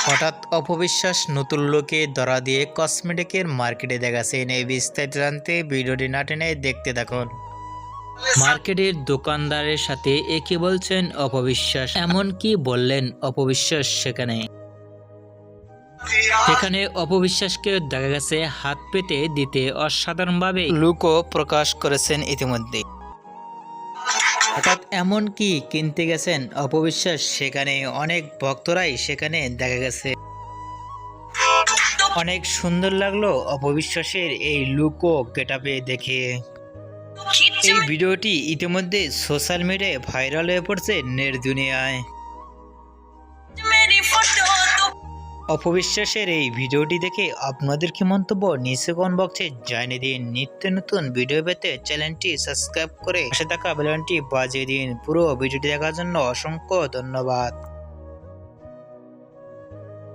হঠাৎ অপবিশ্বাস নতুন লোকে ধরা দিয়ে কসমেটিকের মার্কেটে দেখাচ্ছেন এই বিস্তারিত জানতে ভিডিওটি না টেনে দেখতে থাকুন। মার্কেটের দোকানদারের সাথে একে বলছেন অপবিশ্বাস। এমন কি বললেন অপবিশ্বাস সেখানে? সেখানে অপবিশ্বাসকে দেখা গেছে হাত পেতে দিতে অসাধারণভাবে লুকও প্রকাশ করেছেন ইতিমধ্যে। হঠাৎ এমন কি কিনতে গেছেন? অপবিশ্বাস, সেখানে অনেক ভক্তরাই সেখানে দেখা গেছে। অনেক সুন্দর লাগল অপবিশ্বাসের এই লুকো গেটাপে দেখে। এই ভিডিওটি ইতিমধ্যে সোশ্যাল মিডিয়ায় ভাইরাল হয়ে পড়ছে নেট দুনিয়ায়। অপবিশ্বাসের এই ভিডিওটি দেখে আপনাদের কি মন্তব্য? নিচে কমেন্ট বক্সে জানিয়ে দিন। নিত্য নতুন ভিডিও পেতে চ্যানেলটি সাবস্ক্রাইব করে পাশে থাকা বেলনটি বাজিয়ে দিন। পুরো ভিডিওটি দেখার জন্য অসংখ্য ধন্যবাদ।